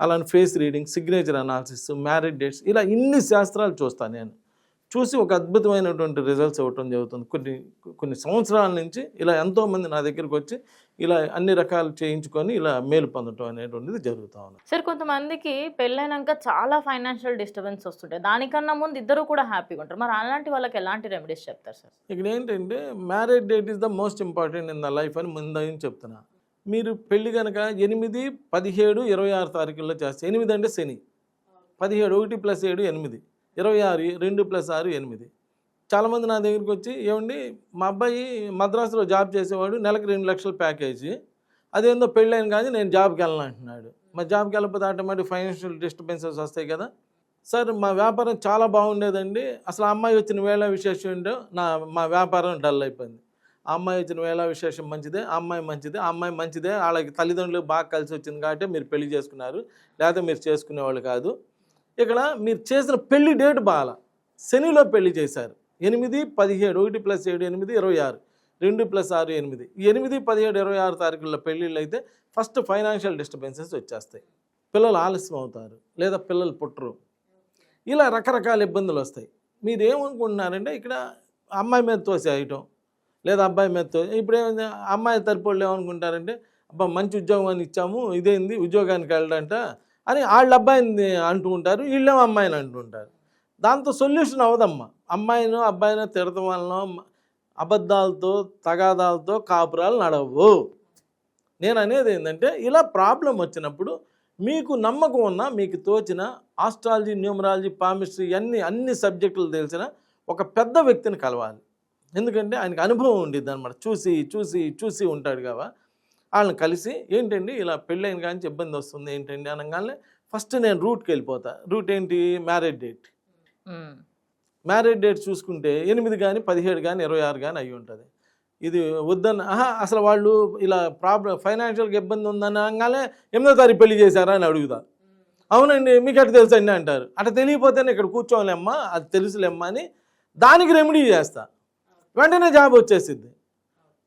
అలానే face reading signature analysis marriage dates ఇలా ఇన్ని శాస్త్రాలు చూస్తాను నేను. చూసి ఒక అద్భుతమైనటువంటి రిజల్ట్స్ ఇవ్వటం జరుగుతుంది. కొన్ని కొన్ని సంవత్సరాల నుంచి ఇలా ఎంతోమంది నా దగ్గరికి వచ్చి ఇలా అన్ని రకాలు చేయించుకొని ఇలా మేలు పొందటం అనేటువంటిది జరుగుతూ ఉంది. సార్ కొంతమందికి పెళ్ళైనాక చాలా ఫైనాన్షియల్ డిస్టర్బెన్స్ వస్తుంటాయి. దానికన్నా ముందు ఇద్దరు కూడా హ్యాపీగా ఉంటారు. మరి అలాంటి వాళ్ళకి ఎలాంటి రెమెడీస్ చెప్తారు సార్? ఇక్కడ ఏంటంటే marriage date is the most important in the life అని ముందని చెప్తున్నా. మీరు పెళ్ళి కనుక ఎనిమిది పదిహేడు ఇరవై ఆరు తారీఖుల్లో చేస్తే ఎనిమిది అంటే శని. పదిహేడు ఒకటి ప్లస్ ఏడు ఎనిమిది. ఇరవై ఆరు రెండు ప్లస్ ఆరు ఎనిమిది. చాలామంది నా దగ్గరికి వచ్చి ఏమండి మా అబ్బాయి మద్రాసులో జాబ్ చేసేవాడు నెలకు రెండు లక్షల ప్యాకేజీ. అదేందో పెళ్ళైన కానీ నేను జాబ్కి వెళ్ళను అంటున్నాడు. మా జాబ్కి వెళ్ళకపోతే ఆటోమేటిక్ ఫైనాన్షియల్ డిస్టర్బెన్సెస్ వస్తాయి కదా. సార్ మా వ్యాపారం చాలా బాగుండేదండి. అసలు అమ్మాయి వచ్చిన వేళ విశేషం ఏంటో నా మా వ్యాపారం డల్ అయిపోయింది. ఆ అమ్మాయి వచ్చిన వేళ విశేషం మంచిదే ఆ అమ్మాయి మంచిదే ఆ అమ్మాయి మంచిదే వాళ్ళకి తల్లిదండ్రులు బాగా కలిసి వచ్చింది కాబట్టి మీరు పెళ్ళి చేసుకున్నారు లేకపోతే మీరు చేసుకునేవాళ్ళు కాదు. ఇక్కడ మీరు చేసిన పెళ్ళి డేట్ బాల శనిలో పెళ్ళి చేశారు. ఎనిమిది పదిహేడు ఒకటి ప్లస్ ఏడు ఎనిమిది ఇరవై ఆరు రెండు ప్లస్ ఆరు ఎనిమిది. ఎనిమిది పదిహేడు ఇరవై ఆరు తారీఖుల్లో పెళ్ళిళ్ళు అయితే ఫస్ట్ ఫైనాన్షియల్ డిస్టర్బెన్సెస్ వచ్చేస్తాయి. పిల్లలు ఆలస్యం అవుతారు లేదా పిల్లలు పుట్టరు. ఇలా రకరకాల ఇబ్బందులు వస్తాయి. మీరు ఏమనుకుంటున్నారంటే ఇక్కడ అమ్మాయి మీద తోసేయటం లేదా అబ్బాయి మీద తో ఇప్పుడు ఏమైంది? అమ్మాయి తరపు వాళ్ళు ఏమనుకుంటారంటే అబ్బా మంచి ఉద్యోగం అని ఇచ్చాము ఇదేంది ఉద్యోగానికి వెళ్ళడంట అని వాళ్ళ అబ్బాయిని అంటూ ఉంటారు వీళ్ళేమో అమ్మాయిని అంటుంటారు దాంతో సొల్యూషన్ అవ్వదమ్మా. అమ్మాయిను అబ్బాయినో తిడతం వలన అబద్ధాలతో తగాదాలతో కాపురాలు నడవు నేను అనేది ఏంటంటే ఇలా ప్రాబ్లం వచ్చినప్పుడు మీకు నమ్మకం ఉన్న మీకు తోచిన ఆస్ట్రాలజీ న్యూమరాలజీ పామిస్ట్రీ అన్ని అన్ని సబ్జెక్టులు తెలిసిన ఒక పెద్ద వ్యక్తిని కలవాలి. ఎందుకంటే ఆయనకు అనుభవం ఉండిద్ది అనమాట చూసి చూసి చూసి ఉంటాడు కదా వాళ్ళని కలిసి ఏంటండి ఇలా పెళ్ళైన కానీ ఇబ్బంది వస్తుంది ఏంటండి అనగానే ఫస్ట్ నేను రూట్కి వెళ్ళిపోతా. రూట్ ఏంటి? Marriage date. మ్యారేజ్ డేట్ చూసుకుంటే ఎనిమిది కానీ పదిహేడు కానీ ఇరవై ఆరు కానీ అయి ఉంటుంది. ఇది వద్దన్న ఆహా అసలు వాళ్ళు ఇలా ప్రాబ్లం ఫైనాన్షియల్గా ఇబ్బంది ఉందని అనగానే ఎనిమిదో తారీఖు పెళ్ళి చేశారా అని అడుగుతా. అవునండి మీకు అట్లా తెలుసు అండి అంటారు. అట్లా తెలియకపోతేనే ఇక్కడ కూర్చోలేమ్మా అది తెలుసులేమ్మా అని దానికి రెమెడీ చేస్తా. వెంటనే జాబ్ వచ్చేసిద్ది.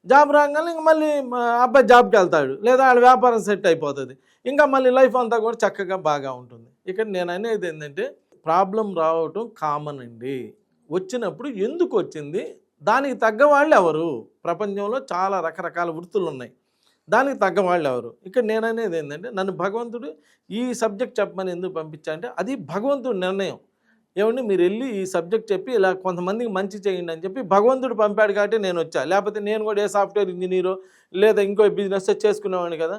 జాబ్ రాగానే ఇంక మళ్ళీ మా అబ్బాయి జాబ్కి వెళ్తాడు. లేదా వాళ్ళ వ్యాపారం సెట్ అయిపోతుంది. ఇంకా మళ్ళీ లైఫ్ అంతా కూడా చక్కగా బాగా ఉంటుంది. ఇక్కడ నేను అనేది ఏంటంటే ప్రాబ్లం రావటం కామన్ అండి. వచ్చినప్పుడు ఎందుకు వచ్చింది? దానికి తగ్గ వాళ్ళు ఎవరు? ప్రపంచంలో చాలా రకరకాల వృత్తులు ఉన్నాయి. దానికి తగ్గ వాళ్ళు ఎవరు? ఇక్కడ నేను అనేది ఏంటంటే నన్ను భగవంతుడు ఈ సబ్జెక్ట్ చెప్పమని ఎందుకు పంపించా అంటే అది భగవంతుడి నిర్ణయం. ఏమండి? మీరు వెళ్ళి ఈ సబ్జెక్ట్ చెప్పి ఇలా కొంతమందికి మంచి చేయండి అని చెప్పి భగవంతుడు పంపాడు కాబట్టి నేను వచ్చా. లేకపోతే నేను కూడా ఏ సాఫ్ట్వేర్ ఇంజనీరో లేదా ఇంకో బిజినెస్ చేసుకునేవాడిని కదా.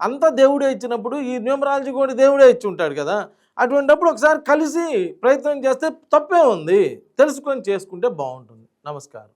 అంతా దేవుడే ఇచ్చినప్పుడు ఈ న్యూమరాలజీ కూడా దేవుడే ఇచ్చి ఉంటాడు కదా. అటువంటిప్పుడు ఒకసారి కలిసి ప్రయత్నం చేస్తే తప్పే ఉంది. తెలుసుకొని చేసుకుంటే బాగుంటుంది. నమస్కారం.